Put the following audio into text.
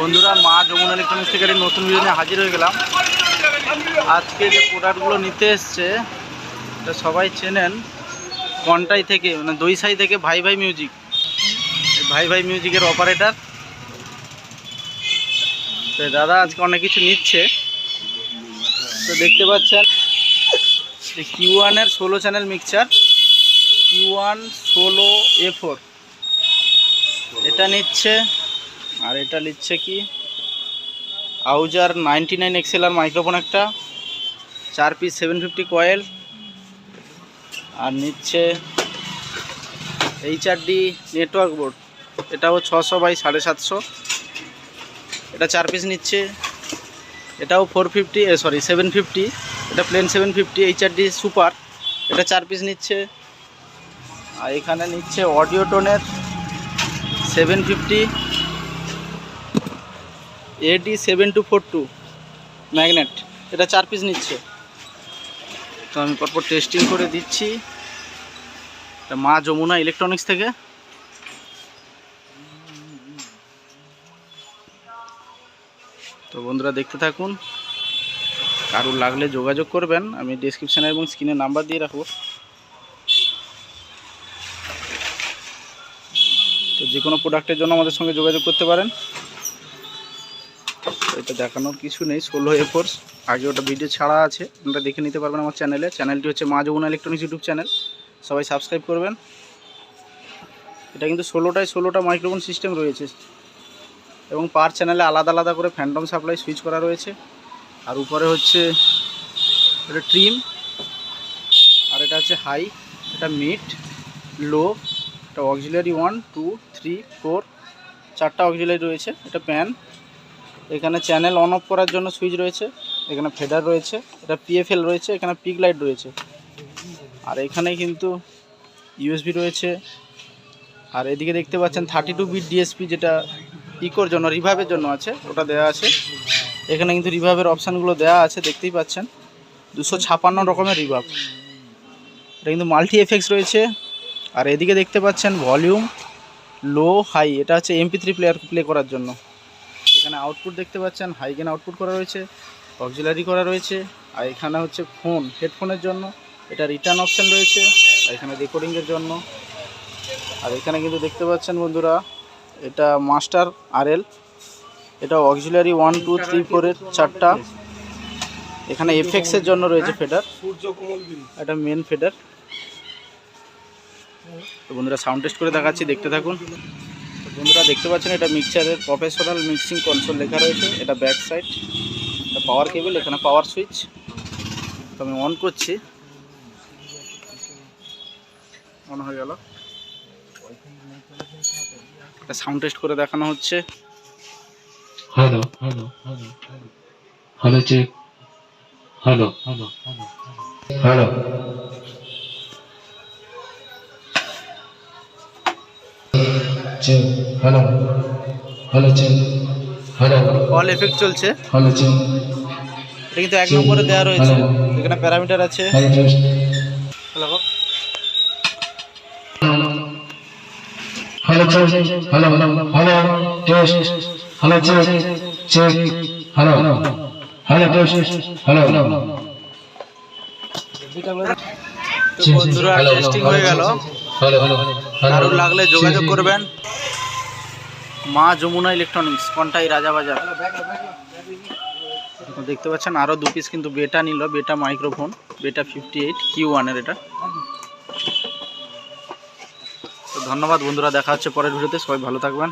বন্ধুরা, মা যমুনা ইলেকট্রনিক্স থেকে নতুন ভিডিও নিয়ে হাজির হয়ে গেলাম। আজকে যে প্রোডাক্টগুলো নিতে এসছে, এটা সবাই চেনেন কন্টাই থেকে মানে দইসাই থেকে ভাই ভাই মিউজিক ভাই ভাই মিউজিকের অপারেটার তো দাদা আজকে অনেক কিছু নিচ্ছে। তো দেখতে পাচ্ছেন কিউ ওয়ানের ষোলো চ্যানেল মিক্সচার কিউ ওয়ান ষোলো এ ফোর এটা নিচ্ছে আর এটা নিচ্ছে কি? আউজার নাইনটি নাইন এক্সেল আর মাইক্রোফোন একটা। চার পিস সেভেন ফিফটি কয়েল আর নিচ্ছে এইচআরডি নেটওয়ার্ক বোর্ড এটাও ছশো বাই সাড়ে সাতশো। এটা চার পিস নিচ্ছে। এটাও four fifty sorry seven fifty এটা plain seven fifty HRD super এটা চার পিস নিচ্ছে। আর এখানে নিচ্ছে অডিও টোনের seven fifty AD seven two four two magnet এটা চার পিস নিচ্ছে। তো আমি পরপর টেস্টিং করে দিচ্ছি। এটা মা যমুনা ইলেকট্রনিক্স থেকে। তো বন্ধুরা দেখতে থাকুন। কারুর লাগলে যোগাযোগ করবেন। আমি ডিসক্রিপশানে এবং স্ক্রিনে নাম্বার দিয়ে রাখব। তো যে কোনো প্রোডাক্টের জন্য আমাদের সঙ্গে যোগাযোগ করতে পারেন। এটা দেখানোর কিছু নেই ষোলো এফোর্স আগে ওটা ভিডিও ছাড়া আছে আপনারা দেখে নিতে পারবেন আমার চ্যানেলে চ্যানেলটি হচ্ছে Maa Jamuna electronics YouTube channel সবাই সাবস্ক্রাইব করবেন। এটা কিন্তু ষোলোটায় ষোলোটা মাইক্রোফোন সিস্টেম রয়েছে। এবং পার চ্যানেলে আলাদা আলাদা করে ফ্যান্টম সাপ্লাই সুইচ করা রয়েছে। আর উপরে হচ্ছে এটা ট্রিম আর এটা হচ্ছে হাই এটা মিড লো এটা auxiliary one two three four চারটা অক্সিলারি রয়েছে। এটা প্যান এখানে চ্যানেল অন অফ করার জন্য সুইচ রয়েছে, এখানে ফেডার রয়েছে, এটা পিএফএল রয়েছে, এখানে পিক লাইট রয়েছে। আর এখানে কিন্তু ইউএসবি রয়েছে। আর এদিকে দেখতে পাচ্ছেন থার্টি টু বিট ডিএসপি যেটা ইকোর জন্য রিভাবের জন্য আছে, ওটা দেওয়া আছে। এখানে কিন্তু রিভাবের অপশানগুলো দেওয়া আছে, দেখতেই পাচ্ছেন। দুশো ছাপান্ন রকমের রিভাব এটা কিন্তু মাল্টি এফেক্টস রয়েছে। আর এদিকে দেখতে পাচ্ছেন ভলিউম লো হাই এটা হচ্ছে এমপি থ্রি প্লেয়ার প্লে করার জন্য। এখানে আউটপুট দেখতে পাচ্ছেন হাই গেন আউটপুট করা রয়েছে অক্সিলারি করা রয়েছে, আর এখানে হচ্ছে ফোন হেডফোনের জন্য, এটা রিটার্ন অপশান রয়েছে, আর এখানে রেকর্ডিংয়ের জন্য। আর এখানে কিন্তু দেখতে পাচ্ছেন বন্ধুরা, এটা মাস্টার আরএল এটা অক্সিলারি ওয়ান টু থ্রি ফোরের চারটা। এখানে এফেক্সের জন্য রয়েছে ফেডার এটা মেন ফেডার তো বন্ধুরা সাউন্ড টেস্ট করে দেখাচ্ছি, দেখতে থাকুন। বন্ধুরা দেখতে পাচ্ছেন এটা মিক্সচারের প্রফেশনাল মিক্সিং কনসোল লেখা রয়েছে। এটা ব্যাক সাইড এটা পাওয়ার কেবল এখানে পাওয়ার সুইচ তো আমি অন করছি। অন হয়ে গেল। এটা সাউন্ড টেস্ট করে দেখানো হচ্ছে। Hello hello, hello, hello. Hello, check. Hello, hello, hello, Check. Hello. Hello, check. Hello. All effect চলছে Hello, check. এটা কিন্তু এক নম্বরে দেওয়া রয়েছে এখানে প্যারামিটার আছে. Hello. Hello, hello, hello, test. Hello, check. Check. Hello. Hello, test. Hello, hello. তো বন্ধুরা টেস্টিং হয়ে গেল হ্যালো হ্যালো কারোর লাগলে যোগাযোগ করবেন। মা যমুনা ইলেকট্রনিক্স কন্টাই রাজাবাজার দেখতে পাচ্ছেন আরও দু পিস কিন্তু বেটা নিল বেটা মাইক্রোফোন বেটা ফিফটি এইট কিউ ওয়ানের এটা। তো ধন্যবাদ বন্ধুরা দেখা হচ্ছে পরের ভিডিওতে সবাই ভালো থাকবেন।